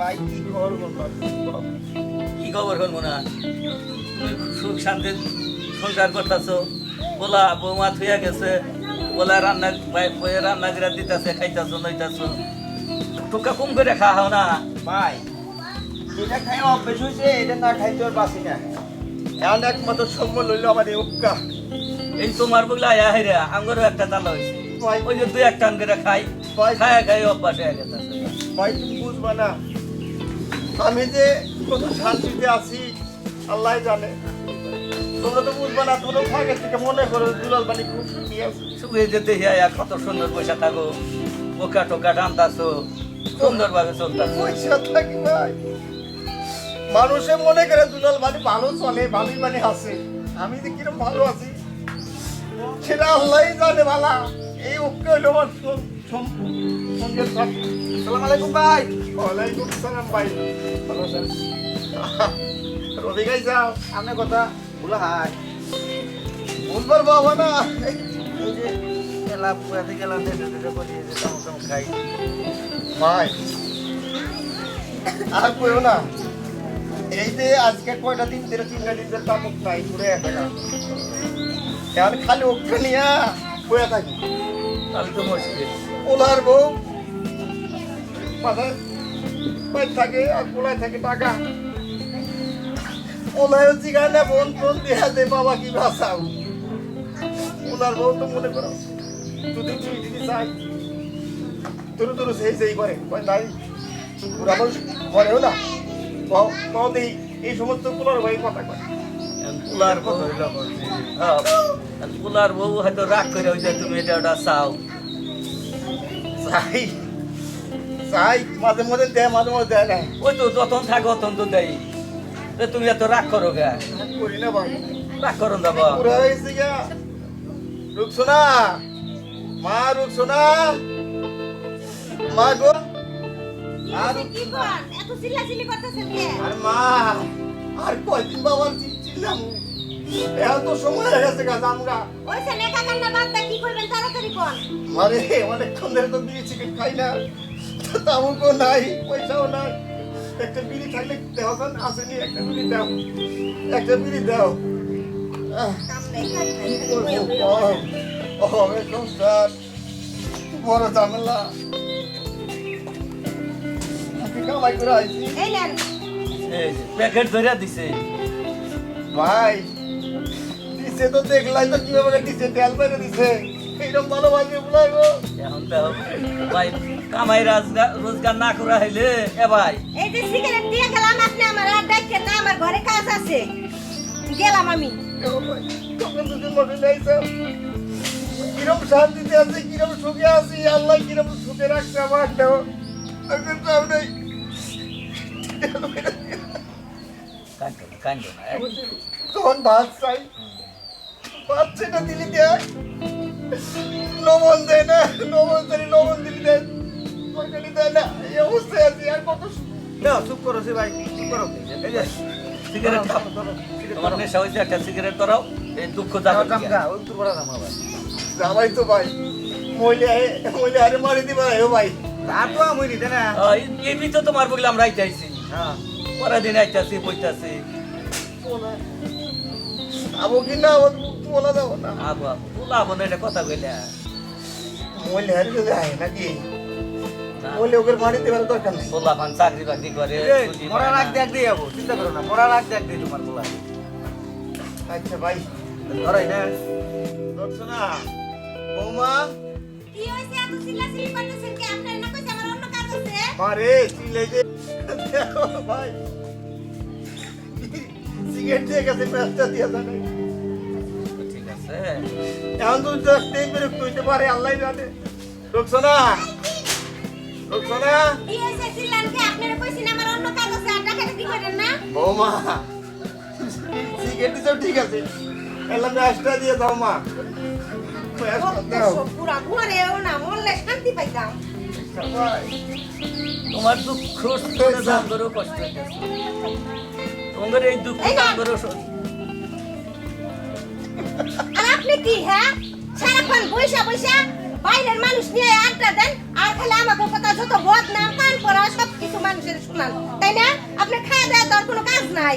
ভাই কি খবর কি খবর? হল না সুখ শান্তি সংসার করতেছো। বলা বৌমা থুয়া গেছে বলা রান্না রান্না করে দিতেছে খাইতেছো লইতেছো। টুকা কম করে খাওয়া না? ভাই যেটা খাই অভ্যেস হয়েছে এটা না খাইতে আর বাসি না এমন একমাত্র সম্বল হইল আমার এই উক্কা। এই তোমার বগলা আয়া হেরে আঙ্গরও একটা তালা হয়েছে ওই যে দুই একটা করে খাই খায়া খাই অভ্যাস হয়ে গেছে। ভাই তুমি বুঝবা না আমি যে কত শান্তিতে আছি আল্লাহ জানে। তোমরা তো বুঝবা না তোমরা থাকে থেকে মনে করো দুলাল বাড়ি খুব সুখী আছে। শুয়ে যেতে হিয়া কত সুন্দর পয়সা থাকো পোকা টোকা টানতাছো সুন্দর ভাবে চলতাছো। পয়সা থাকি ভাই মানুষে মনে করে দুলাল বাড়ি ভালো চলে ভালোই মানে আছে। আমি যে কিরম ভালো আছি সেটা আল্লাহ জানে ভালা এই ওকে হইল আমার সং- সং- সালাম আলাইকুম ভাই। ওয়ালাইকুম সালাম ভাই। ভালো আছেন? রবি গাই যাও আপনার কথা। ভুলা হাই বুঝবার বাবা না। এই যে গেলাম পুরাতে গেলাম যে খাই। ভাই আর কইও না। এই যে আজকে কয়টা দিন ধরে তিনটা দিন ধরে তামুক নাই ঘুরে একটা এখন খালি ওকে নিয়ে বয়ে থাকি। তাহলে তো মুশকিল ওলার বউ। মাথায় পাই থাকে আর পোলায় থাকে টাকা। ওলায় জিগায় না বোন টোন দেয়া দে বাবা কি বাঁচাও। ওলার বউ তো মনে করো যদি তুই দিদি চাই। তোর তোর সেই সেই করে কয় নাই। ওরা মানুষ করেও না। কও- কও দেই এই সমস্ত পোলার ভাই কথা কয়। কুলার হ্যাঁ, কুলার বউ হয়তো রাগ করে তুমি এটা ওটা চাও। চাই। চাই মাঝে মাঝে দেয় মাঝে মাঝে দেয় না। ওই তো যতন থাকে অতন তো দেয়। তুমি এত রাগ করো গা করি না ভাই। রাগ করো না বা পুরা হয়েছে গা রুকছো না মা রুকছো না মা গো। আর কি কর এত চিল্লাচিল্লি করতেছেন কে? আর মা আর কয়দিন বাবা চিল্লাম এখন তো সময় হয়ে গেছে গা জামগা ওইসে নেকা কান্না বাদ দা কি করবেন? তাড়াতাড়ি কোন। মারে অনেকক্ষণ ধরে তো বিড়ি খাই না। তামুকও নাই পয়সাও নাই। একটা বিড়ি খাইলে দেওয়া আসেনি একটা বিড়ি দাও। একটা বিড়ি দাও। কি করব এ সংসার বড় ঝামেলা। কামাই করে আইছি। প্যাকেট ধরে দিছে। ভাই দিছে তো দেখলাই তো কীভাবে দিছে তেল দিছে। এইরকম ভালো ভালো বলাই গো এখন তো ভাই কামাই রাজগার রোজগার না করা হইলে এ ভাই। এই যে সিগারেট দিয়ে গেলাম আপনি আমার আর ডাকেন না আমার ঘরে কাজ আছে। গেলাম আমি। কিরম শান্তিতে আছে কিরম সুখে আছি আল্লাহ কিরম সুখে রাখছে আমার এখন তো আমি কান্দো না, কান্দো না তখন ভাত চাই। ভাত সেটা দিলি দেয় লবণ দেয় না লবণ দিলি লবণ দিলি দেয় অবস্থায় আছি আর কত দাও চুপ করো সে ভাই চুপ করো। এই যে সিগারেট খাও তোমার নেশা হয়েছে একটা সিগারেট ধরাও এই দুঃখ যাবে কাম না। গা ওই তোর বড় দাম আবার জামাই তো ভাই মহিলা মহিলা আরে মারি দিবা হে ভাই। আর তো আমি নিতে না। এই- তো তোমার বগলে আমরা আইতাইছি। হ্যাঁ। পরের দিন আইতাছি বইতাছি। আবো কি না বলা দাও না। আবু বলা বলে এটা কথা কইলা। মহিলা হারে যদি নাকি? মহিলা ওকে মারি দেবার দরকার নেই। বলা পান চাকরি বাকরি করে আগ না। দেখ দিয়ে যাব চিন্তা করো না মরার আগ দেখ দিয়ে তোমার বলা আচ্ছা ভাই ধরাই না? দর্শনা বৌমা? কি হইছে এত চিল্লাচিল্লি করতেছেন কে? আপনার না কইছে আমার অন্য কাজ আছে? মারে চিলে যে ভাই সিগারেট দিয়ে গেছে ব্যবসা দিয়ে জানে। ঠিক আছে। এখন তো দেখতেই বিরক্ত হইতে পারে আল্লাহ জানে। রুকসোনা রুকসোনা? কি হইছে চিল্লান কে আপনার কইছেন আমার অন্য কাজ আছে আর ডাকাতে কি করেন না? বৌমা সিগারেট দিছো ঠিক আছে। এলাম রাস্তা দিয়ে দাও মা। পুরা মরেও না মরলে শান্তি পাইতাম। তোমার দুঃখ কষ্ট হইতেছে। এই দুঃখ আর আপনি কি হ্যাঁ? সারাক্ষণ বৈশা বৈশা বাইরের মানুষ নিয়ে আড্ডা দেন আর খালি আমাকে কথা যত বদনাম কান করা সব কিছু মানুষের শুনান তাই না? আপনি খাওয়া দেওয়া তো আর কোনো কাজ নাই।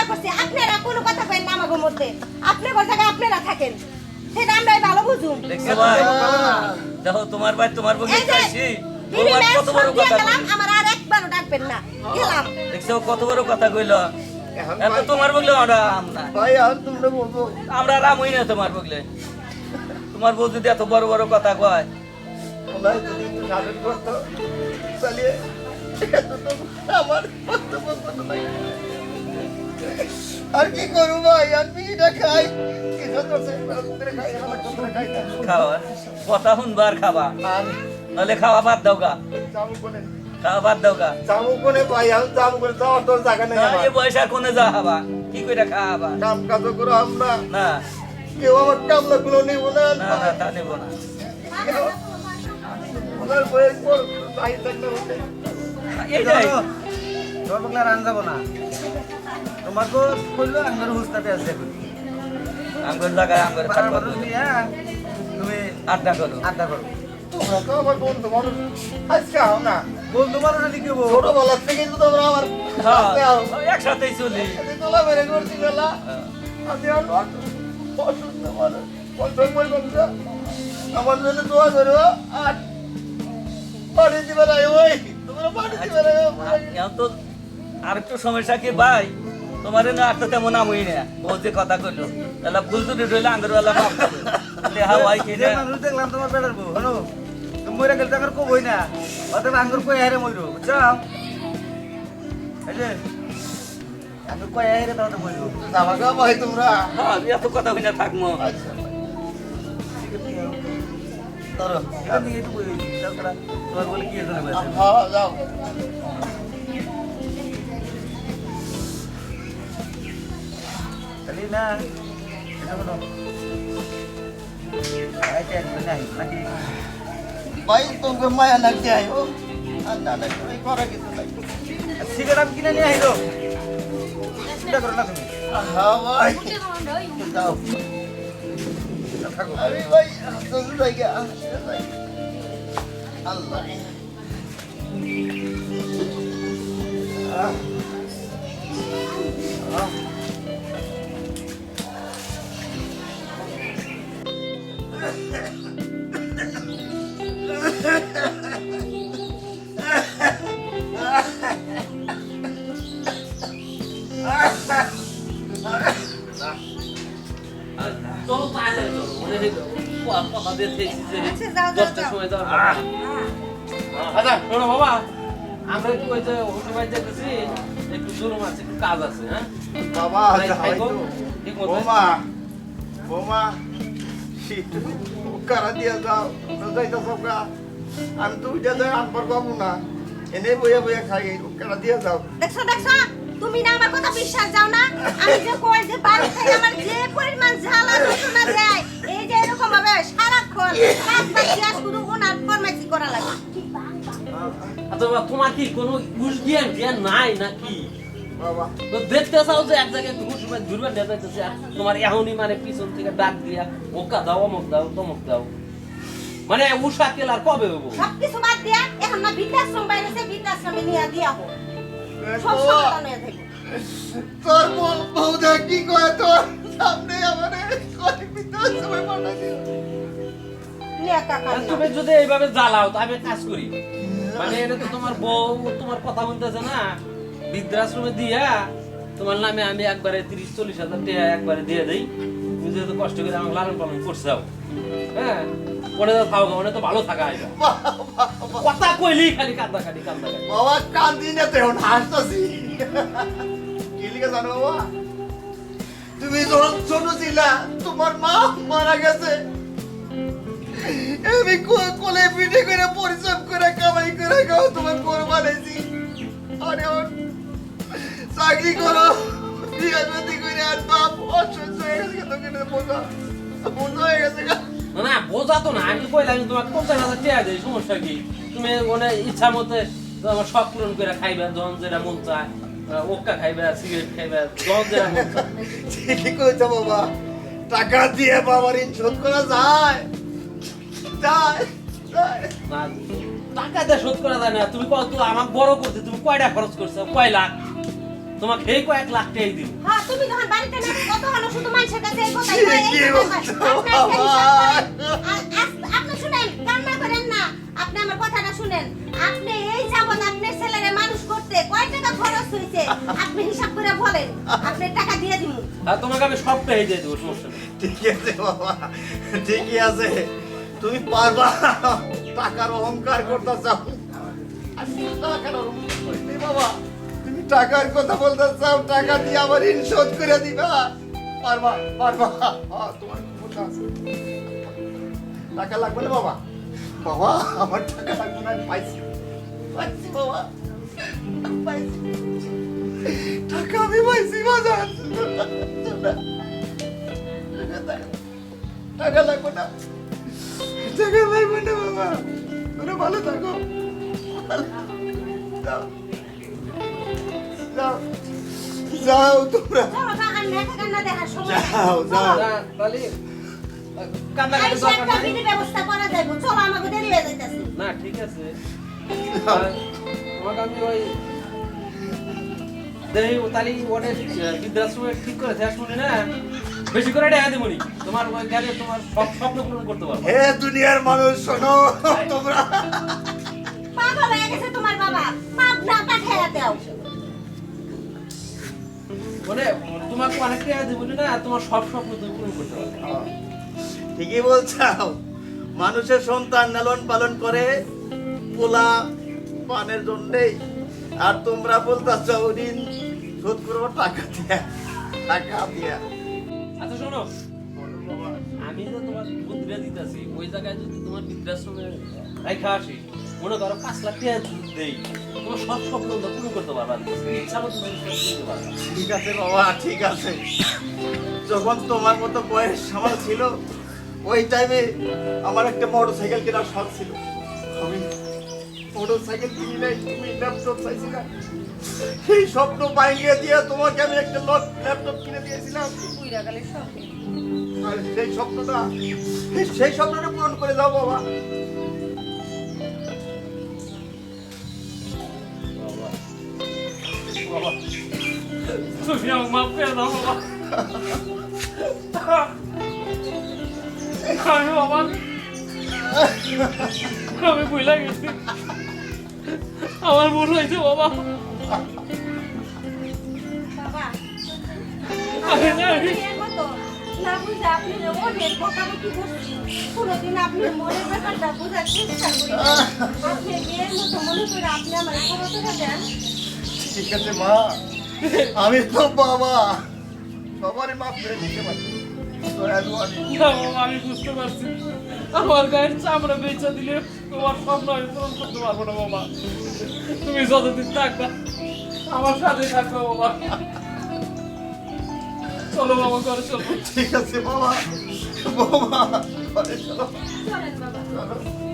কথা আপনারা কোনো কথা কইন না আমাকে মধ্যে। আপনার আপনারা থাকেন? সেটা আমরাই ভালো বুঝুন দেখছ দেখো তোমার ভাই তোমার খাইছি কত বড় কথা। আমার আর একবারও ডাকবেন না। গেলাম দেখছ কত বড় কথা কইলো। এত তোমার বগলে আমরা আমরা ভাই আর তোমরা বলব। আমরা না তোমার বগলে। তোমার বউ যদি এত বড় বড় কথা কয়। ওলাই যদি একটু শাসন করতো চালিয়ে এত তো আমার করতে বলতো না ভাই। আর কি করব ভাই? আর বিড়িটা খাই। খাওয়া। কথা শুনবার খাবা। নাহলে খাওয়া বাদ দাও গা। কোনে খাওয়া বাদ দাও গা। জামু কোনে ভাই আমি জামু করে যাওয়ার তোর জায়গা নেই না, আমার। এই বয়সে কোনে যা খাবা কি করে খাওয়াবা কাম কাজ করে আমরা। না। কেউ আমার কামলা গুলো নিব না না। না তা নেব না। ওনার বইয়ের পর ভাই থাকলে হতে এইটাই তোমার বগলা রান যাব না। তোমার তো কইলো আঙ্গার হুস্তাতে আছে আঙ্গুর জায়গায় আঙ্গুর পাড়ার থাকবা মানুষ তুমি। আড্ডা করো। আড্ডা করো। তো আমার থেকে তো তোমরা আমার হ্যাঁ হ্যাঁ। আমি আর আর তো একটু সমস্যা কি ভাই তোমার না আর তো তেমন আমই না ও যে কথা কইলো তাহলে ভুল ত্রুটি রইলে আঙ্গুর হয় দেখলাম তোমার বেটার বউ হলো তুমি মরে গেলে তো আঙ্গার কবই না। অতএব আঙ্গুর কই হারে মইরো বুঝছ? এই যে আঙ্গুর কই হারে তাহলে মইরো। জামা গা ভাই তোমরা। হ্যাঁ এত কথা কইনা থাকমো আচ্ছা। ধরো। এখান থেকে একটু বই তাছাড়া বলে কি এজন্য বলছে হ্যাঁ যাও। খালি না এটা বলো। আইতে একদম নাই নাকি? ভাই তোকে মায়া লাগছে আইও আর না না এই করা কিছু নাই সিগারেট আমি কিনে নিয়ে আইলো চিন্তা করো না তুমি হ্যাঁ ভাই যাও থাকো আরে ভাই তোর জায়গা আল্লাহ আহ আচ্ছা শোনো বাবা আমরা একটু ওই যে হোটেল বাড়ি যেতেছি একটু জরুম আছে একটু কাজ আছে হ্যাঁ? বাবা ঠিক মতো। বোমা বোমা শীত কারা দিয়া যাও যাইতা সবকা আমি তো উঠে যাই আনবার পাবো না। এনে বইয়া বইয়া খাই কারা দিয়া যাও। দেখছ দেখছ তুমি না আমার কথা বিশ্বাস যাও না। আমি যে কই যে বাড়ি থেকে আমার যে পরিমাণ জ্বালা যন্ত্রণা দেয় এই যে এরকম ভাবে সারাক্ষণ কাজ বাজ আচ্ছা তোমার কি কোনো ঘুষ জ্ঞান জ্ঞান নাই নাকি? তো দেখতে চাও যে এক জায়গায় ঘুষ মানে ঘুরবে দেখাইতেছে তোমার এখনই মানে পিছন থেকে ডাক দিয়া ওকা দাও অমুক দাও তমুক দাও। মানে উষা কেলার কবে হব? সবকিছু বাদ দিয়া এখন না বৃদ্ধাশ্রম বাইরেছে বৃদ্ধাশ্রমে নিয়ে দিয়া হোক সব সমাধান হয়ে থাকবে। তোর বউদা কি কয়? তোর সামনে আমারে কয় বিদ্যার সময় পাঠা দিল নিয়ে কাকা আর তুমি যদি এইভাবে জ্বালাও তো আমি কাজ করি। মানে এটা তো তোমার বউ তোমার কথা বলতেছে না। বৃদ্ধাশ্রমে দিয়া তোমার নামে আমি একবারে তিরিশ চল্লিশ হাজার টাকা একবারে দিয়ে দেই। তুমি যেহেতু কষ্ট করে আমাকে লালন পালন করছাও হ্যাঁ? পরে তো থাকো মানে তো ভালো থাকা হয় কথা কইলি খালি কান্দা খালি কান্দা বাবা কান্দি না তো এখন হাসতেছি। কি লিখে জানো বাবা? তুমি যখন ছোট ছিলা তোমার মা মারা গেছে। আমি কোলে পিঠে করে পরিশ্রম করে কামাই করে খাও তোমার বড় বানাইছি। আরে চাকরি করো বিয়ে করে আর বাপ অসহ্য হয়ে গেছে তোকে বোঝা বোঝা হয়ে গেছে না বোঝা তো না আমি কইলাম আমি তোমাকে পঞ্চাশ হাজার টাকা দেই সমস্যা কি? তুমি মানে ইচ্ছা মতে তোমার সব পূরণ করে খাইবে যখন যেটা মন চায় ওক্কা খাইবা সিগারেট খাইবা জল দেওয়া ঠিকই কইছো বাবা টাকা দিয়ে বাবার ঋণ শোধ করা যায়। টাকা দিয়ে শোধ করা যায় না। তুমি কত আমাকে বড় করতে তুমি কয়টা খরচ করছ? কয় লাখ? তোমাকে এই কয়েক লাখ টাকাই দিব। হ্যাঁ তুমি যখন বাড়িতে না কত হলো শুধু মানুষের কাছে এই কথাই কয়, এই কি কথাই কয়। বলছো? আপনি শুনেন কান্না করেন না। আপনি আমার কথাটা শুনেন। আপনি এই যাবত আপনার ছেলেরে মানুষ করতে কয় টাকা খরচ হয়েছে? আপনি হিসাব করে বলেন। আপনি টাকা দিয়ে দিব তোমাকে আমি সব টাকাই দিয়ে দেবো সমস্যা নেই। ঠিকই আছে বাবা ঠিকই আছে। তুমি পারবা। টাকার অহংকার করতে চাও বাবা, তুমি টাকার কথা বলতে চাও টাকা দিয়ে আমার ঋণ শোধ করে দিবা। পারবা পারবা। তোমার টাকা লাগবে না বাবা? বাবা, আমার টাকা লাগবে না পাইছি। পাইছি বাবা টাকা আমি পাইছি বাজার টাকা লাগবে না। টাকা লাগবে না বাবা। তোরা ভালো থাকো। যাও। যাও। যাও তোমরা। যাও যাও তাহলে ব্যবস্থা করা চলো আমাকে দেরি হয়ে যাইতেছে। না ঠিক আছে। তোমাকে আমি ওই দেই ও তালি ওটা বৃদ্ধাশ্রমে ঠিক করে দেয়া শুনি না? বেশি করে দেখা দেবনি তোমার গেলে তোমার সব স্বপ্ন পূরণ করতে পারব। হে দুনিয়ার মানুষ শোনো তোমরা। পাগল হয়ে গেছে তোমার বাবা। পাবনা পাঠাইয়া দাও। মানে তোমাকে অনেক টাকা দেবনি না তোমার সব স্বপ্ন তুমি পূরণ করতে পারবে। ঠিকই বলছাও। মানুষের সন্তান লালন পালন করে পোলা পানের জন্যেই। আর তোমরা বলতেছ ঋণ শোধ করব টাকা দিয়া টাকা দিয়া। আচ্ছা শোনো। আমি তো তোমার বুদ্ধিটা দিতেছি, ওই জায়গায় যদি তোমার বৃদ্ধাশ্রমে রেখা আসি, মনে করো পাঁচ লাখ টাকা দেই, তোমার সব স্বপ্ন পূরণ করতে পারবা ঠিক আছে বাবা, ঠিক আছে। যখন তোমার মতো বয়স আমার ছিল, ওই টাইমে আমার একটা মোটর সাইকেল কেনার শখ ছিল। মোটর সাইকেল কিনি নাই, তুমি ল্যাপটপ চাইছিলাম সেই স্বপ্ন বাইরে দিয়ে তোমাকে আমি একটা ল্যাপটপ কিনে দিয়েছিলাম। আর সেই স্বপ্নটা সেই স্বপ্নটা পূরণ করে দাও বাবা। তুমি দাও আমি বাবা। আমি ভুলে গেছি। আমার ভুল হয়েছে বাবা। মনে ঠিক আছে মা। আমি তো বাবা। সবারই মাফ করে দিতে পারি। আমি বুঝতে পারছি। আমার গায়ের চামড়া বেচা দিলে তোমার স্বপ্ন আমি পূরণ করতে পারব না বাবা। তুমি যতদিন থাকবা আমার সাথে থাকবে বাবা। চলো বাবা ঘরে চলো। ঠিক আছে বাবা। বাবা ঘরে চলো। চলেন বাবা। চলো